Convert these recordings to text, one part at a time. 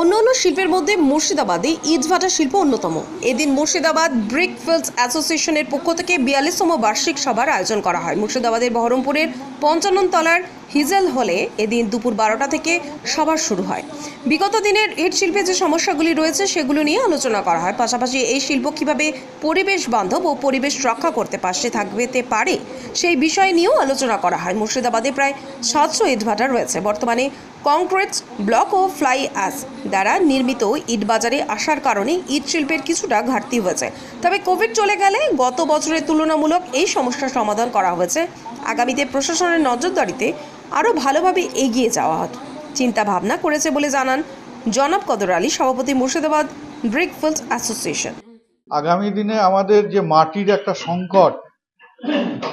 অন্যান্য শিল্পের মধ্যে মুর্শিদাবাদে ইটভাটা শিল্প অন্যতম। এদিন মুর্শিদাবাদ ব্রিক ফিল্ডস অ্যাসোসিয়েশনের পক্ষ থেকে বিয়াল্লিশতম বার্ষিক সভার আয়োজন করা হয়। মুর্শিদাবাদের বহরমপুরের পঞ্চান্ন তলার হিজেল হলে এদিন দুপুর বারোটা থেকে সভা শুরু হয়। বিগত দিনের ইট শিল্পে যে সমস্যাগুলি রয়েছে, সেগুলো নিয়ে আলোচনা করা হয়। পাশাপাশি এই শিল্প কীভাবে পরিবেশ বান্ধব ও পরিবেশ রক্ষা করতে পাশে থাকতে পারে, সেই বিষয় নিয়েও আলোচনা করা হয়। মুর্শিদাবাদে প্রায় সাতশো ইটভাটা রয়েছে। বর্তমানে কংক্রিট ব্লক ও ফ্লাই অ্যাস দ্বারা নির্মিত ইট বাজারে আসার কারণে ইট শিল্পের কিছুটা ঘাটতি হয়েছে। তবে কোভিড চলে গেলে গত বছরের তুলনামূলক এই সমস্যার সমাধান করা হয়েছে। আগামীতে প্রশাসনের নজরদারিতে আরও ভালোভাবে এগিয়ে যাওয়া চিন্তা ভাবনা করেছে বলে জানান জনাব কদর আলী, সভাপতি মুর্শিদাবাদ ব্রিক অ্যাসোসিয়েশন। আগামী দিনে আমাদের যে মাটির একটা সংকট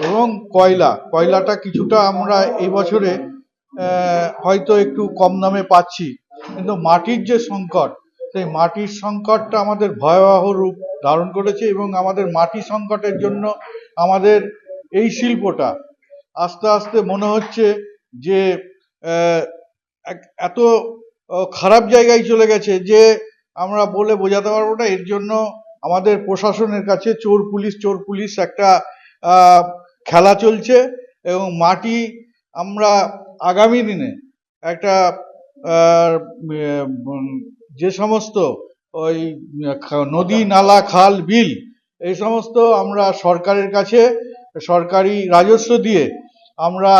এবং কয়লা, কয়লাটা কিছুটা আমরা এই বছরে হয়তো একটু কম দামে পাচ্ছি। কিন্তু মাটির যে সংকট, সেই মাটির সংকটটা আমাদের ভয়াবহ রূপ ধারণ করেছে এবং আমাদের মাটি সংকটের জন্য আমাদের এই শিল্পটা আস্তে আস্তে মনে হচ্ছে যে এত খারাপ জায়গায় চলে গেছে যে আমরা বলে বোঝাতে পারব না। এর জন্য আমাদের প্রশাসনের কাছে চোর পুলিশ চোর পুলিশ একটা খেলা চলছে এবং মাটি আমরা আগামী দিনে একটা যে সমস্ত ওই নদী নালা খাল বিল এই সমস্ত আমরা সরকারের কাছে সরকারি রাজস্ব দিয়ে আমরা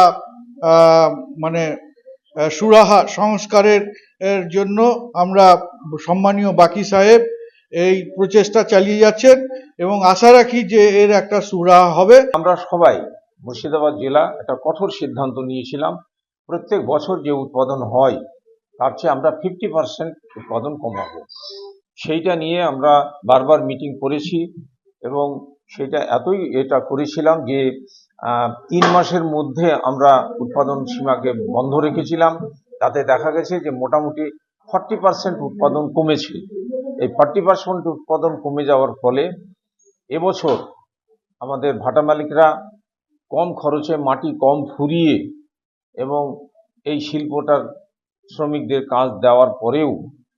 মানে সুরাহা সংস্কারের এর জন্য আমরা সম্মানীয় বাকি সাহেব এই প্রচেষ্টা চালিয়ে যাচ্ছেন এবং আশা রাখি যে এর একটা সুরাহা হবে। আমরা সবাই মুর্শিদাবাদ জেলা একটা কঠোর সিদ্ধান্ত নিয়েছিলাম। প্রত্যেক বছর যে উৎপাদন হয়, তার চেয়ে আমরা ফিফটি পার্সেন্ট উৎপাদন কমাবো সেইটা নিয়ে আমরা বারবার মিটিং করেছি এবং সেটা এতই এটা করেছিলাম যে তিন মাসের মধ্যে আমরা উৎপাদন সীমাকে বন্ধ রেখেছিলাম। তাতে দেখা গেছে যে মোটামুটি ফর্টি পার্সেন্ট উৎপাদন কমেছে। এই ফর্টি পার্সেন্ট উৎপাদন কমে যাওয়ার ফলে এবছর আমাদের ভাটা মালিকরা কম খরচে মাটি কম ফুরিয়ে এবং এই শিল্পটার শ্রমিকদের কাজ দেওয়ার পরেও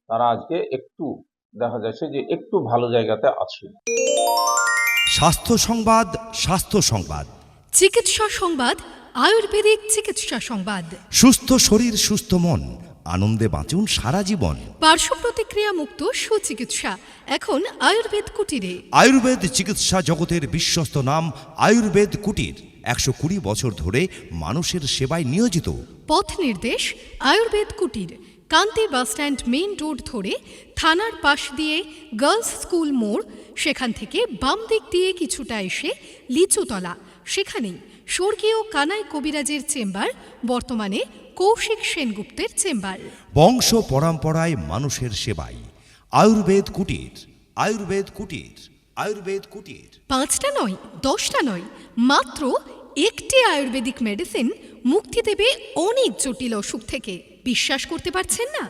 তারা আজকে একটু দেখা যাচ্ছে যে একটু ভালো জায়গাতে আছে। স্বাস্থ্য সংবাদ স্বাস্থ্য সংবাদ। চিকিৎসা সংবাদ আয়ুর্বেদিক চিকিৎসা সংবাদ। সুস্থ শরীর সুস্থ মন আনন্দে বাঁচুন সারা জীবন। পার্শ্ব প্রতিক্রিয়া মুক্ত সুচিকিৎসা এখন আয়ুর্বেদ কুটিরে। আয়ুর্বেদ চিকিৎসা জগতের বিশ্বস্ত নাম আয়ুর্বেদ কুটির। একশো কুড়ি বছর ধরে মানুষের সেবায় নিয়োজিত। পথ নির্দেশ আয়ুর্বেদ কুটির কান্তি বাসস্ট্যান্ড মেইন রোড ধরে থানার পাশ দিয়ে গার্লস স্কুল মোড় সেখান থেকে বাম দিক দিয়ে কিছুটা এসে লিচুতলা। সেখানেই স্বর্গীয় কানাই কবিরাজের চেম্বার বর্তমানে কৌশিক সেনগুপ্তের চেম্বার। বংশ পরম্পরায় মানুষের সেবায়। আয়ুর্বেদ কুটির আয়ুর্বেদ কুটির। আয়ুর্বেদ কুটির। পাঁচটা নয়, দশটা নয়, মাত্র একটি আয়ুর্বেদিক মেডিসিন মুক্তি দেবে অনেক জটিল অসুখ থেকে। বিশ্বাস করতে পারছেন না?